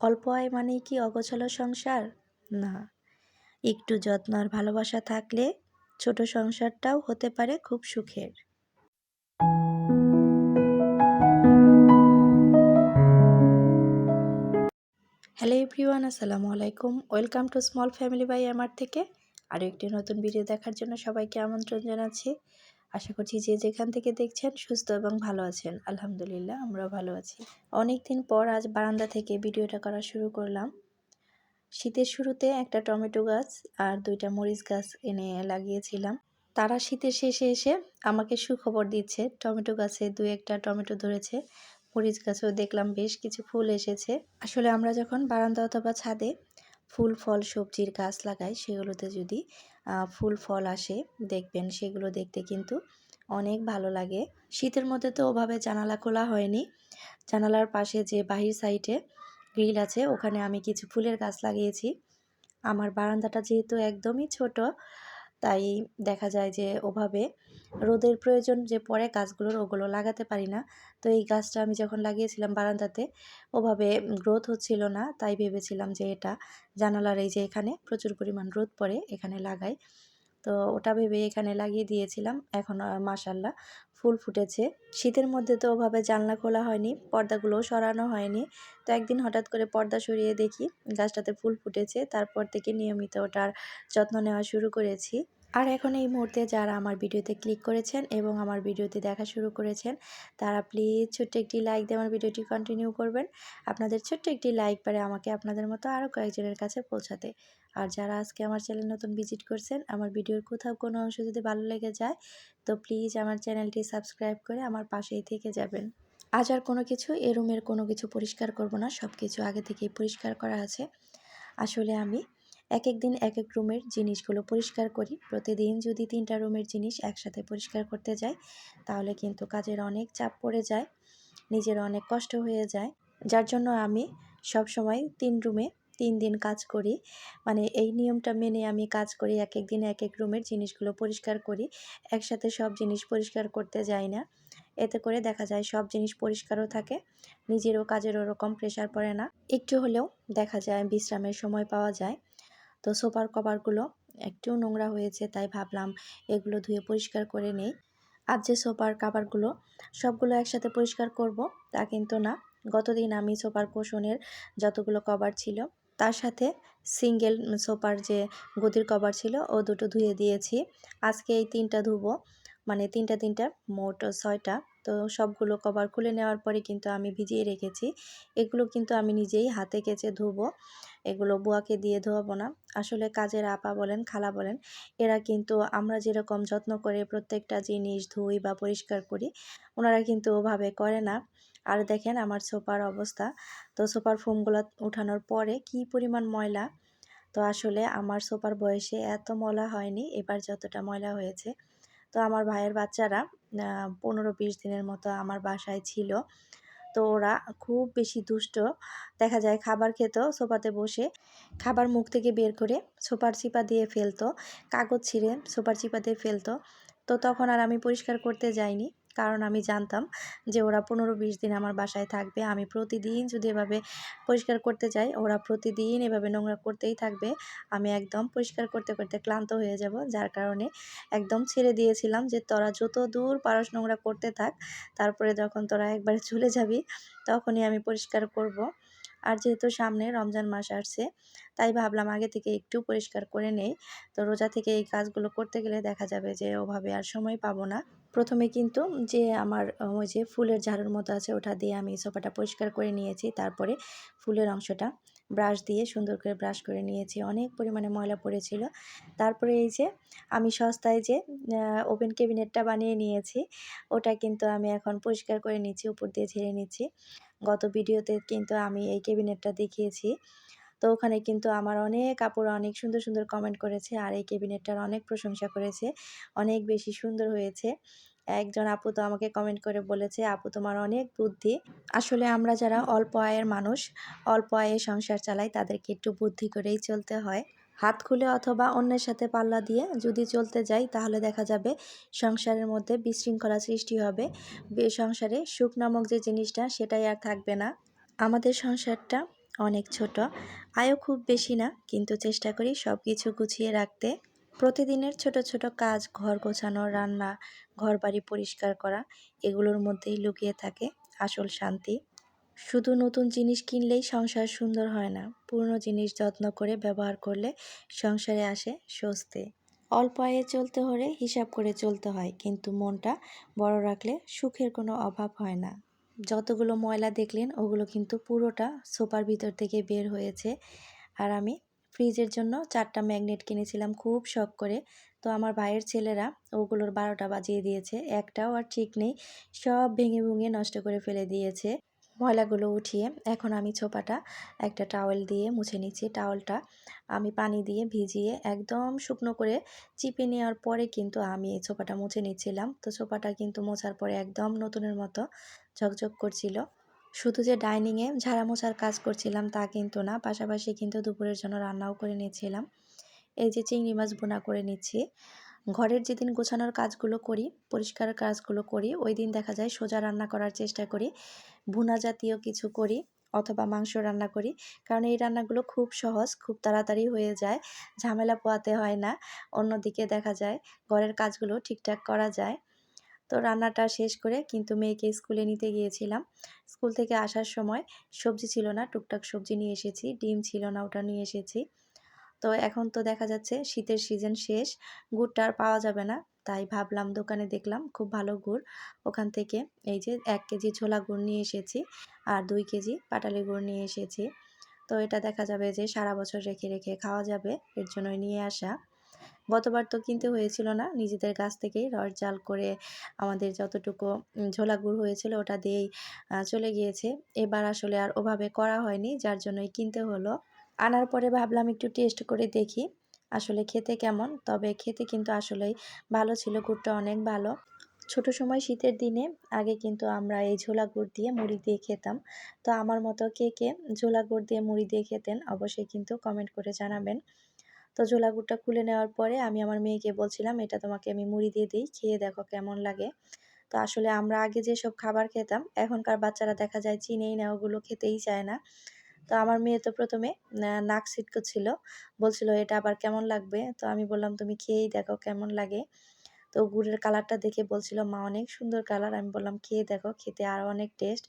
অল্প আয় মানেই কি অগোছালো সংসার? না। একটু যত্ন আর ভালোবাসা থাকলে ছোট সংসারটাও হতে পারে খুব সুখের। হ্যালো এভরিওয়ান, আসসালামু আলাইকুম। Welcome to small family by আমার থেকে। আরও একটি নতুন ভিডিও দেখার জন্য সবাইকে আমন্ত্রণ জানাচ্ছি। আশা করছি যে যেখান থেকে দেখছেন সুস্থ এবং ভালো আছেন। আলহামদুলিল্লাহ, আমরাও ভালো আছি। অনেক দিন পর আজ বারান্দা থেকে ভিডিওটা করা শুরু করলাম। শীতের শুরুতে একটা টমেটো গাছ আর দুইটা মরিচ গাছ এনে লাগিয়েছিলাম। তারা শীতের শেষে এসে আমাকে সুখবর দিচ্ছে, টমেটো গাছে দু একটা টমেটো ধরেছে, মরিচ গাছেও দেখলাম বেশ কিছু ফুল এসেছে। আসলে আমরা যখন বারান্দা অথবা ছাদে ফুল, ফল, সবজির গাছ লাগাই, সেগুলোতে যদি ফুল ফল আসে, দেখবেন সেগুলো দেখতে কিন্তু অনেক ভালো লাগে। শীতের মধ্যে তো ওভাবে জানালা খোলা হয়নি। জানালার পাশে যে বাহির সাইডে গ্রিল আছে, ওখানে আমি কিছু ফুলের গাছ লাগিয়েছি। আমার বারান্দাটা যেহেতু একদমই ছোট তাই দেখা যায় যে ওভাবে রোদের প্রয়োজন যে পরে গাছগুলোর ওগুলো লাগাতে পারি না। তো এই গাছটা আমি যখন লাগিয়েছিলাম বারান্দাতে, ওভাবে গ্রোথ হচ্ছিল না। তাই ভেবেছিলাম যে এটা জানালার এই যে এখানে প্রচুর পরিমাণ রোদ পড়ে, এখানে লাগাই। তো ওটা ভেবে এখানে লাগিয়ে দিয়েছিলাম। এখন মাসাল্লাহ ফুল ফুটেছে। শীতের মধ্যে তো ওভাবে জানলা খোলা হয়নি, পর্দাগুলোও সরানো হয়নি। তো একদিন হঠাৎ করে পর্দা সরিয়ে দেখি, গাছটাতে ফুল ফুটেছে। তারপর থেকে নিয়মিত ওটার যত্ন নেওয়া শুরু করেছি। আর এখন এই মুহূর্তে যারা আমার ভিডিওতে ক্লিক করেছেন এবং আমার ভিডিওতে দেখা শুরু করেছেন, তারা প্লিজ ছোট্ট একটি লাইক দিয়ে আমার ভিডিওটি কন্টিনিউ করবেন। আপনাদের ছোট্ট একটি লাইক পারে আমাকে আপনাদের মতো আরও কয়েকজনের কাছে পৌঁছাতে। আর যারা আজকে আমার চ্যানেল নতুন ভিজিট করছেন, আমার ভিডিওর কোথাও কোনো অংশ যদি ভালো লেগে যায়, তো প্লিজ আমার চ্যানেলটি সাবস্ক্রাইব করে আমার পাশেই থেকে যাবেন। আজ আর কোনো কিছু, এ রুমের কোনো কিছু পরিষ্কার করব না সব কিছু আগে থেকেই পরিষ্কার করা আছে। আসলে আমি এক এক দিন এক এক রুমের জিনিসগুলো পরিষ্কার করি। প্রতিদিন যদি তিনটা রুমের জিনিস একসাথে পরিষ্কার করতে যাই, তাহলে কিন্তু কাজের অনেক চাপ পড়ে যায়, নিজের অনেক কষ্ট হয়ে যায়। যার জন্য আমি সব সময় তিন রুমে তিন দিন কাজ করি। মানে এই নিয়মটা মেনে আমি কাজ করি এক এক দিন এক এক রুমের জিনিসগুলো পরিষ্কার করি। একসাথে সব জিনিস পরিষ্কার করতে যাই না। এতে করে দেখা যায় সব জিনিস পরিষ্কারও থাকে, নিজেরও কাজের ওরকম প্রেশার পড়ে না। একটু হলেও দেখা যায় বিশ্রামের সময় পাওয়া যায়। তো সোফার কভারগুলো একটু নোংরা হয়েছে, তাই ভাবলাম এগুলো ধুয়ে পরিষ্কার করে নেই। আর যে সোফার কাভারগুলো, সবগুলো একসাথে পরিষ্কার করব, তা কিন্তু না। গতদিন আমি সোফার কোশনের যতগুলো কভার ছিল, তার সাথে সিঙ্গেল সোফার যে গদির কভার ছিল, ও দুটো ধুয়ে দিয়েছি। আজকে এই তিনটা ধুবো মানে তিনটা তিনটা, মোট ছয়টা। তো সবগুলো কভার খুলে নেওয়ার পরে কিন্তু আমি ভিজিয়ে রেখেছি। এগুলো কিন্তু আমি নিজেই হাতে কেচে ধুবো। এগুলো বুয়াকে দিয়ে ধোয়াবো না। আসলে কাজের আপা বলেন, খালা বলেন, এরা কিন্তু আমরা যেরকম যত্ন করে প্রত্যেকটা জিনিস ধুই বা পরিষ্কার করি, ওনারা কিন্তু ওভাবে করে না। আর দেখেন আমার সোফার অবস্থা, তো সোফার ফোমগুলো উঠানোর পরে কি পরিমাণ ময়লা। তো আসলে আমার সোফার বয়সে এত ময়লা হয়নি, এবার যতটা ময়লা হয়েছে। তো আমার ভাইয়ের বাচ্চারা পনেরো বিশ দিনের মতো আমার বাসায় ছিল। তো ওরা খুব বেশি দুষ্ট। দেখা যায় খাবার খেত সোফাতে বসে। খাবার মুখ থেকে বের করে সোফার চিপা দিয়ে ফেলতো। কাগজ ছিঁড়ে সোফার চিপা দিয়ে ফেলতো। তো তখন আর আমি পরিষ্কার করতে যাইনি। কারণ আমি জানতাম যে ওরা পনেরো বিশ দিন আমার বাসায় থাকবে। আমি প্রতিদিন যদি এভাবে পরিষ্কার করতে যাই, ওরা প্রতিদিন এভাবে নোংরা করতেই থাকবে। আমি একদম পরিষ্কার করতে করতে ক্লান্ত হয়ে যাব। যার কারণে একদম ছেড়ে দিয়েছিলাম যে তোরা যত দূর পারস নোংরা করতে থাক, তারপরে যখন তোরা একবারে চলে যাবি, তখনই আমি পরিষ্কার করব। আর যেহেতু সামনে রমজান মাস আসছে, তাই ভাবলাম আগে থেকে একটু পরিষ্কার করে নেই। তো রোজা থেকে এই কাজগুলো করতে গেলে দেখা যাবে যে ওভাবে আর সময় পাবো না। প্রথমে কিন্তু যে আমার ওই যে ফুলের ঝাড়ুর মতো আছে ওটা দিয়ে আমি সোফাটা পরিষ্কার করে নিয়েছি। তারপরে ফুলের অংশটা ব্রাশ দিয়ে সুন্দর করে ব্রাশ করে নিয়েছি। অনেক পরিমাণে ময়লা পড়েছিল। তারপরে এই যে আমি সস্তায় যে ওভেন ক্যাবিনেটটা বানিয়ে নিয়েছি, ওটা কিন্তু আমি এখন পরিষ্কার করে নিচ্ছি, উপর দিয়ে ঝেড়ে নিচ্ছি। গত ভিডিওতে কিন্তু আমি এই ক্যাবিনেটটা দেখিয়েছি। তো ওখানে কিন্তু আমার অনেক কাপড় অনেক সুন্দর সুন্দর কমেন্ট করেছে। আর এই ক্যাবিনেটটার অনেক প্রশংসা করেছে। অনেক বেশি সুন্দর হয়েছে। একজন আপু তো আমাকে কমেন্ট করে বলেছে, আপু, তোমার অনেক বুদ্ধি। আসলে আমরা যারা অল্প আয়ের মানুষ, অল্প আয়ে সংসার চালাই, তাদেরকে একটু বুদ্ধি করেই চলতে হয়। হাত খুলে অথবা অন্যের সাথে পাল্লা দিয়ে যদি চলতে যাই, তাহলে দেখা যাবে সংসারের মধ্যে বিশৃঙ্খলা সৃষ্টি হবে। সংসারে সুখ নামক যে জিনিসটা, সেটাই আর থাকবে না। আমাদের সংসারটা অনেক ছোট। আয়ও খুব বেশি না, কিন্তু চেষ্টা করি সব কিছু গুছিয়ে রাখতে। প্রতিদিনের ছোট ছোট কাজ, ঘর গোছানো, রান্না ঘর বাড়ি পরিষ্কার করা, এগুলোর মধ্যেই লুকিয়ে থাকে আসল শান্তি। শুধু নতুন জিনিস কিনলেই সংসার সুন্দর হয় না, পুরনো জিনিস যত্ন করে ব্যবহার করলে সংসারে আসে স্বস্তি। অল্প আয়ে চলতে হলে হিসাব করে চলতে হয়, কিন্তু মনটা বড় রাখলে সুখের কোনো অভাব হয় না। যতগুলো ময়লা দেখলেন, ওগুলো কিন্তু পুরোটা সোপার ভিতর থেকে বের হয়েছে। আর আমি ফ্রিজের জন্য চারটা ম্যাগনেট কিনেছিলাম খুব শখ করে। তো আমার ভাইয়ের ছেলেরা ওগুলোর বারোটা বাজিয়ে দিয়েছে। একটাও আর ঠিক নেই, সব ভেঙে ভুঙে নষ্ট করে ফেলে দিয়েছে। ময়লাগুলো উঠিয়ে এখন আমি ছোপাটা একটা টাওয়েল দিয়ে মুছে নিচ্ছি। টাওয়েলটা আমি পানি দিয়ে ভিজিয়ে একদম শুকনো করে চিপে নেওয়ার পরে কিন্তু আমি এই ছোপাটা মুছে নিচ্ছিলাম। তো ছোপাটা কিন্তু মোছার পরে একদম নতুনের মতো ঝকঝক করছিল। শুধু যে ডাইনিংয়ে ঝাড়া মোছার কাজ করছিলাম তা কিন্তু না, পাশাপাশি কিন্তু দুপুরের জন্য রান্নাও করে নিচ্ছিলাম। এই যে চিংড়ি মাছ বোনা করে নিচ্ছি। ঘরের যেদিন গোছানোর কাজগুলো করি পরিষ্কার কাজগুলো করি, ওই দিন দেখা যায় সোজা রান্না করার চেষ্টা করি, ভুনা জাতীয় কিছু করি অথবা মাংস রান্না করি। কারণ এই রান্নাগুলো খুব সহজ, খুব তাড়াতাড়ি হয়ে যায়, ঝামেলা পোয়াতে হয় না। অন্যদিকে দেখা যায় ঘরের কাজগুলো ঠিকঠাক করা যায়। তো রান্নাটা শেষ করে কিন্তু মেয়েকে স্কুলে নিতে গিয়েছিলাম। স্কুল থেকে আসার সময় সবজি ছিল না, টুকটাক সবজি নিয়ে এসেছি, ডিম ছিল না, ওটা নিয়ে এসেছি। তো এখন তো দেখা যাচ্ছে শীতের সিজন শেষ গুড়টা আর পাওয়া যাবে না। তাই ভাবলাম দোকানে দেখলাম খুব ভালো গুড়। ওখান থেকে এই যে এক কেজি ছোলা গুড় নিয়ে এসেছি আর দুই কেজি পাটালি গুড় নিয়ে এসেছি। তো এটা দেখা যাবে যে সারা বছর রেখে রেখে খাওয়া যাবে, এর জন্যই নিয়ে আসা। গতবার তো কিনতে হয়েছিল না, নিজেদের গাছ থেকেই রস জাল করে আমাদের যতটুকু ঝোলা গুড় হয়েছিল ওটা দিয়েই চলে গিয়েছে। এবার আসলে আর ওভাবে করা হয়নি, যার জন্যই কিনতে হলো। আনার পরে ভাবলাম একটু টেস্ট করে দেখি, আসলে খেতে কেমন? তবে খেতে কিন্তু আসলেই ভালো ছিল, গুড়টা অনেক ভালো। ছোট সময় শীতের দিনে আগে কিন্তু আমরা এই ঝোলা গুড় দিয়ে মুড়ি দিয়ে খেতাম। তো আমার মতো কে কে ঝোলা গুড় দিয়ে মুড়ি দিয়ে খেতেন অবশ্যই কিন্তু কমেন্ট করে জানাবেন। তো ঝোলা গুড়টা খুলে নেওয়ার পরে আমি আমার মেয়েকে বলছিলাম, এটা তোমাকে আমি মুড়ি দিয়ে দিই, খেয়ে দেখো কেমন লাগে। তো আসলে আমরা আগে যেসব খাবার খেতাম, এখনকার বাচ্চারা দেখা যায় চিনেই না, ওগুলো খেতেই চায় না। তো আমার মেয়ে তো প্রথমে নাক ছিল। বলছিল, এটা আবার কেমন লাগবে? তো আমি বললাম, তুমি খেয়েই দেখো কেমন লাগে। তো গুড়ের কালারটা দেখে বলছিল, মা, অনেক সুন্দর কালার। আমি বললাম, খেয়ে দেখো, খেতে আরও অনেক টেস্ট।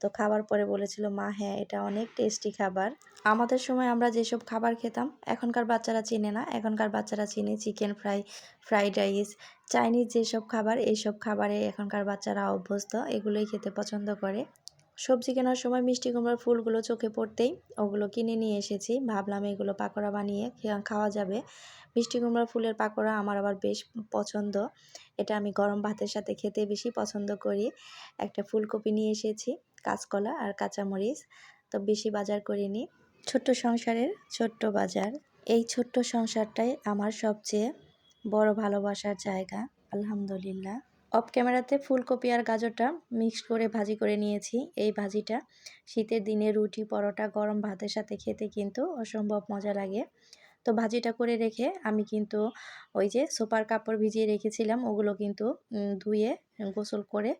তো খাবার পরে বলেছিল, মা হ্যাঁ এটা অনেক টেস্টি খাবার। আমাদের সময় আমরা যেসব খাবার খেতাম, এখনকার বাচ্চারা চিনে না। এখনকার বাচ্চারা চিনে chicken fry, fried rice, Chinese যেসব খাবার, এইসব খাবারে এখনকার বাচ্চারা অভ্যস্ত, এগুলোই খেতে পছন্দ করে। সবজি কেনার সময় মিষ্টি কুমড়ার ফুলগুলো চোখে পড়তেই ওগুলো কিনে নিয়ে এসেছি। ভাবলাম এগুলো পাকোড়া বানিয়ে খাওয়া যাবে। মিষ্টি কুমড়ার ফুলের পাকোড়া আমার আবার বেশ পছন্দ। এটা আমি গরম ভাতের সাথে খেতে বেশি পছন্দ করি। একটা ফুলকপি নিয়ে এসেছি, কাঁচকলা আর কাঁচামরিচ। তো বেশি বাজার করিনি। ছোট্ট সংসারের ছোট্ট বাজার। এই ছোট্ট সংসারটাই আমার সবচেয়ে বড় ভালোবাসার জায়গা। আলহামদুলিল্লাহ। অফ ক্যামেরাতে ফুলকপি আর গাজরটা মিক্স করে ভাজি করে নিয়েছি এই ভাজিটা। শীতের দিনে রুটি, পরোটা, গরম ভাতের সাথে খেতে কিন্তু অসম্ভব মজা লাগে। তো ভাজিটা করে রেখে আমি কিন্তু ওই যে সোপার কাপড় ভিজিয়ে রেখেছিলাম, ওগুলো কিন্তু ধুয়ে, গোসল করে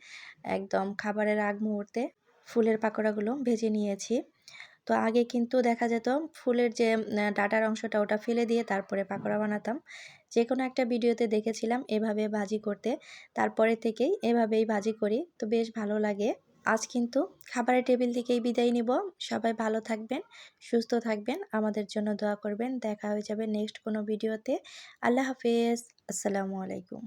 একদম খাবারের আগ মুহূর্তে ফুলের পাকোড়াগুলো ভেজে নিয়েছি। তো আগে কিন্তু দেখা যেত ফুলের যে ডাটার অংশটা ওটা ফেলে দিয়ে তারপরে পাকোড়া বানাতাম। যে কোনো একটা ভিডিওতে দেখেছিলাম এভাবে ভাজি করতে। তারপরে থেকেই এভাবেই ভাজি করি। তো বেশ ভালো লাগে। আজ কিন্তু খাবারের টেবিল থেকেই বিদায় নিব। সবাই ভালো থাকবেন, সুস্থ থাকবেন। আমাদের জন্য দোয়া করবেন। দেখা হয়ে যাবে নেক্সট কোনো ভিডিওতে। আল্লাহ হাফেজ। আসসালামু আলাইকুম।